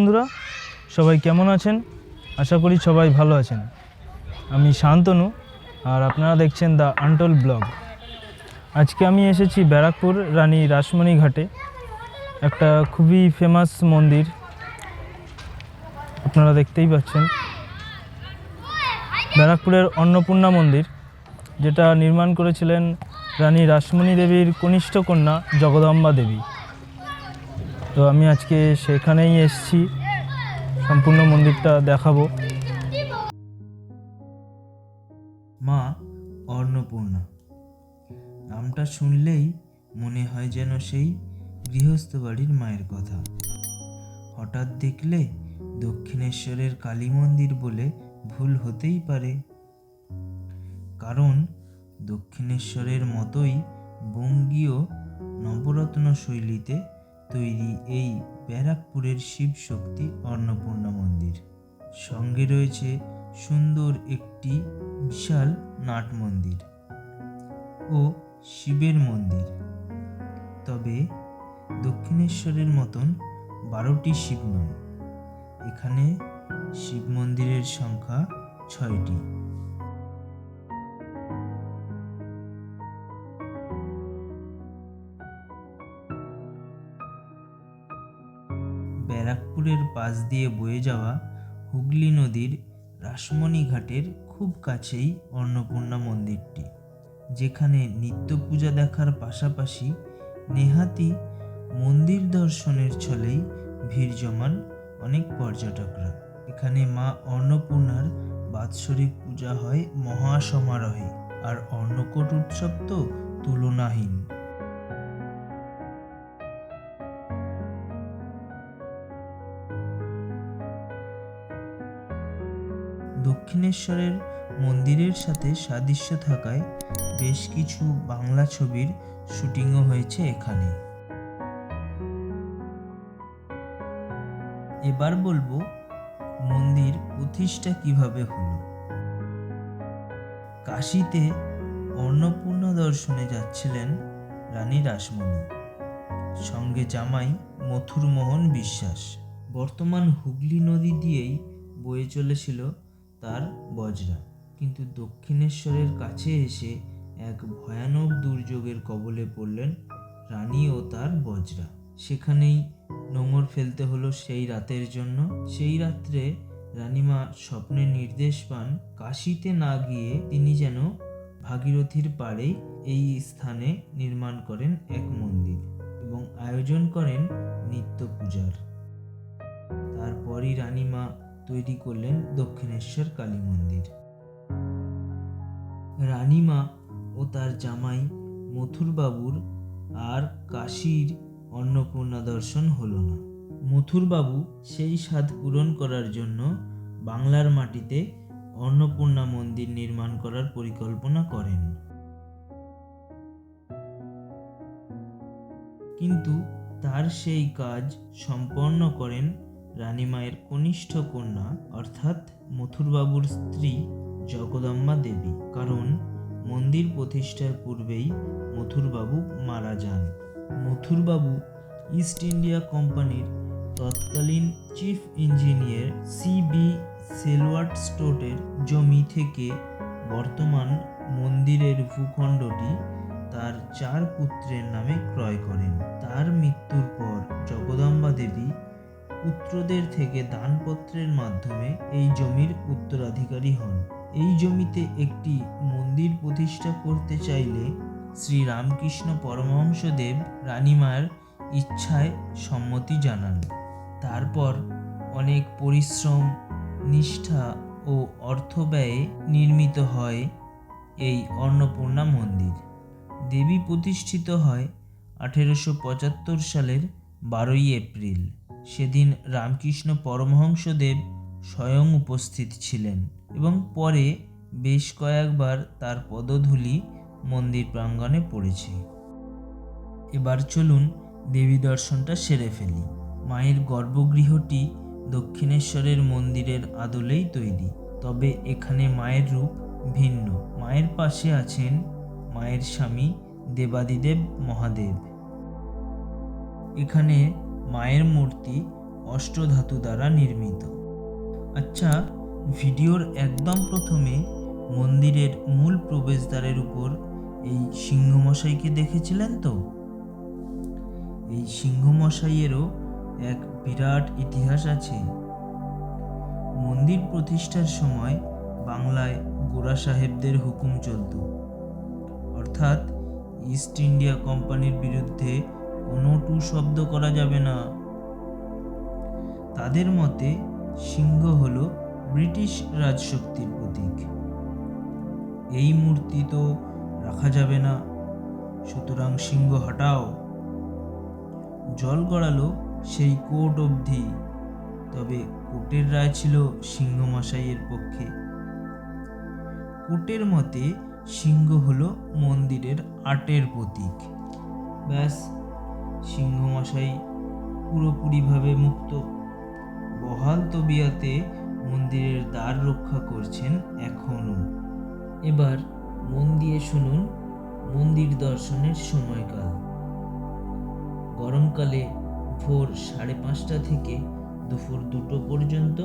বন্ধুরা, সবাই কেমন আছেন? আশা করি সবাই ভালো আছেন। আমি শান্তনু, আর আপনারা দেখছেন দ্য আনটোল ব্লগ। আজকে আমি এসেছি ব্যারাকপুর রানী রাসমণি ঘাটে, একটা খুবই ফেমাস মন্দির। আপনারা দেখতেই পাচ্ছেন। ব্যারাকপুরের অন্নপূর্ণা মন্দির, যেটা নির্মাণ করেছিলেন রানী রাসমণি দেবীর কনিষ্ঠ কন্যা জগদম্বা দেবী। তো আমি আজকে সেখানেই এসেছি। সম্পূর্ণ মন্দিরটা দেখাবো। মা, অন্নপূর্ণা। নামটা শুনলেই মনে হয় যেন সেই গৃহস্থ বাড়ির মায়ের কথা। হঠাৎ দেখলে দক্ষিণেশ্বরের কালী মন্দির বলে ভুল হতেই পারে। কারণ দক্ষিণেশ্বরের মতোই বঙ্গীয় নবরত্ন শৈলীতে তৈরি এই ব্যারাকপুরের শিব শক্তি অন্নপূর্ণা মন্দির। সঙ্গে রয়েছে সুন্দর একটি বিশাল নাট মন্দির ও শিবের মন্দির। তবে দক্ষিণেশ্বরের মতন বারোটি শিব নয়। এখানে শিব মন্দিরের সংখ্যা ছয়টি। ব্যারাকপুরের পাশ দিয়ে বয়ে যাওয়া হুগলি নদীর রাসমণি ঘাটের খুব কাছেই অন্নপূর্ণা মন্দিরটি। যেখানে নিত্য পূজা দেখার পাশাপাশি নেহাতি মন্দির দর্শনের ছলেই ভিড় জমান অনেক পর্যটকরা। এখানে মা অন্নপূর্ণার বাৎসরিক পূজা হয় মহাসমারোহে, আর অন্নকূট উৎসব তো তুলনাহীন। দক্ষিণেশ্বরের মন্দিরের সাথে সাদৃশ্য থাকায় বেশ কিছু বাংলা ছবির শুটিংও হয়েছে এখানে। এবার বলব মন্দির প্রতিষ্ঠা কীভাবে হলো। কাশিতে অন্নপূর্ণা দর্শনে যাচ্ছিলেন রানী রাসমণি। সঙ্গে জামাই মথুর মোহন বিশ্বাস। বর্তমান হুগলি নদী দিয়েই বয়ে চলেছিল তার বজরা। কিন্তু দক্ষিণেশ্বরের কাছে এসে এক ভয়ানক দুর্যোগের কবলে পড়লেন রানী ও তার বজরা। সেখানেই নোঙর ফেলতে হলো সেই রাতের জন্য। সেই রাত্রে রানীমা স্বপ্নে নির্দেশ পান কাশিতে না গিয়ে তিনি যেন ভাগীরথীর পাড়ে এই স্থানে নির্মাণ করেন এক মন্দির এবং আয়োজন করেন নিত্য পূজার। তারপরই রানীমা তৈরি করলেন দক্ষিণেশ্বর কালী মন্দির। রানীমা ও তার জামাই মথুরবাবুর আর কাশীর অন্নপূর্ণা দর্শন হল না। মথুরবাবু সেই স্বাদ পূরণ করার জন্য বাংলার মাটিতে অন্নপূর্ণা মন্দির নির্মাণ করার পরিকল্পনা করেন। কিন্তু তার সেই কাজ সম্পন্ন করেন রানীমায়ের কনিষ্ঠ কন্যা, অর্থাৎ মথুরবাবুর স্ত্রী জগদম্বা দেবী। কারণ মন্দির প্রতিষ্ঠার পূর্বেই মথুরবাবু মারা যান। মথুরবাবু ইস্ট ইন্ডিয়া কোম্পানির তৎকালীন চিফ ইঞ্জিনিয়ার সি বি সেলওয়ার্ট স্টোটের জমি থেকে বর্তমান মন্দিরের ভূখণ্ডটি তার চার পুত্রের নামে ক্রয় করেন। তার মৃত্যুর পর জগদম্বা দেবী পুত্রদের থেকে দানপত্রের মাধ্যমে এই জমির উত্তরাধিকারী হন। এই জমিতে একটি মন্দির প্রতিষ্ঠা করতে চাইলে শ্রী রামকৃষ্ণ পরমহংসদেব রানীমার ইচ্ছায় সম্মতি জানান। তারপর অনেক পরিশ্রম, নিষ্ঠা ও অর্থ ব্যয়ে নির্মিত হয় এই অন্নপূর্ণা মন্দির। দেবী প্রতিষ্ঠিত হয় আঠেরোশো পঁচাত্তর সালের বারোই এপ্রিল। সেদিন রামকৃষ্ণ পরমহংসদেব স্বয়ং উপস্থিত ছিলেন এবং পরে বেশ কয়েকবার তার পদধূলি মন্দির প্রাঙ্গণে পড়েছে। এবার চলুন দেবী দর্শনটা সেরে ফেলি। মায়ের গর্ভগৃহটি দক্ষিণেশ্বরের মন্দিরের আদলেই তৈরি। তবে এখানে মায়ের রূপ ভিন্ন। মায়ের পাশে আছেন মায়ের স্বামী দেবাদিদেব মহাদেব। এখানে মায়ের মূর্তি অষ্টধাতু দ্বারা নির্মিত। আচ্ছা ভিডিওর একদম প্রথমে মন্দিরের মূল প্রবেশদ্বারের উপর এই সিংহমশাইকে দেখেছিলেন তো? এই সিংহমশাইয়েরও এক বিরাট ইতিহাস আছে। মন্দির প্রতিষ্ঠার সময় বাংলায় গোরা সাহেবদের হুকুম চলত। অর্থাৎ ইস্ট ইন্ডিয়া কোম্পানির বিরুদ্ধে কোনো টু শব্দ করা যাবে না। তাদের মতে, সিংহ হল ব্রিটিশ রাজশক্তির প্রতীক। এই মূর্তি তো রাখা যাবে না। সুতরাং সিংহ হটাও। জল গড়ালো সেই কোর্ট অবধি। তবে কোর্টের রায় ছিল সিংহ মশাইয়ের পক্ষে। কোর্টের মতে, সিংহ হলো মন্দিরের আটের প্রতীক। ব্যাস সিংহ মশাই পুরোপুরিভাবে মুক্ত। বহাল তবিয়াতে মন্দিরের দ্বার রক্ষা করছেন এখনও। এবার মন দিয়ে শুনুন মন্দির দর্শনের সময়কাল। গরমকালে ভোর সাড়ে পাঁচটা থেকে দুপুর দুটো পর্যন্ত,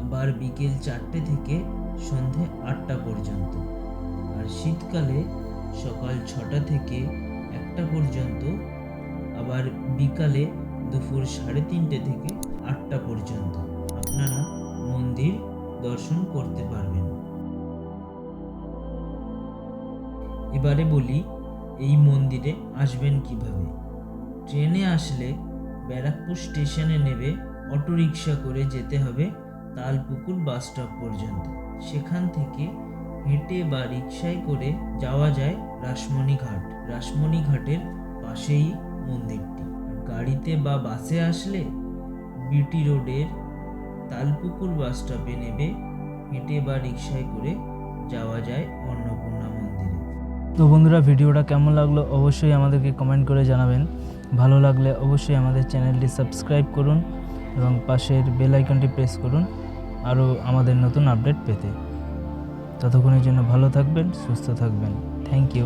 আবার বিকেল চারটে থেকে সন্ধে আটটা পর্যন্ত, আর শীতকালে সকাল ছটা থেকে একটা পর্যন্ত আবার বিকালে দুপুর সাড়ে তিনটে থেকে আটটা পর্যন্ত। আপনারা মন্দির দর্শন করতে পারবেন। এবারে বলি, এই মন্দিরে আসবেন কীভাবে? ট্রেনে আসলে ব্যারাকপুর স্টেশনে নেবে অটোরিকশা করে যেতে হবে তালপুকুর বাস স্টপ পর্যন্ত। সেখান থেকে হেঁটে বা রিক্সায় করে যাওয়া যায় রাসমণি ঘাট রাসমণি ঘাটের পাশেই মন্দিরটি। গাড়িতে বা বাসে আসলে বিটি রোডের তালপুকুর বাস স্টপে নেবে, হেঁটে বা রিক্সায় করে যাওয়া যায় অন্নপূর্ণা মন্দিরে। তো বন্ধুরা, ভিডিওটা কেমন লাগল অবশ্যই আমাদেরকে কমেন্ট করে জানাবেন। ভালো লাগলে অবশ্যই আমাদের চ্যানেলটি সাবস্ক্রাইব করুন এবং পাশের বেল আইকনটি প্রেস করুন আরও আমাদের নতুন আপডেট পেতে। ততক্ষণের জন্য ভালো থাকবেন, সুস্থ থাকবেন। Thank you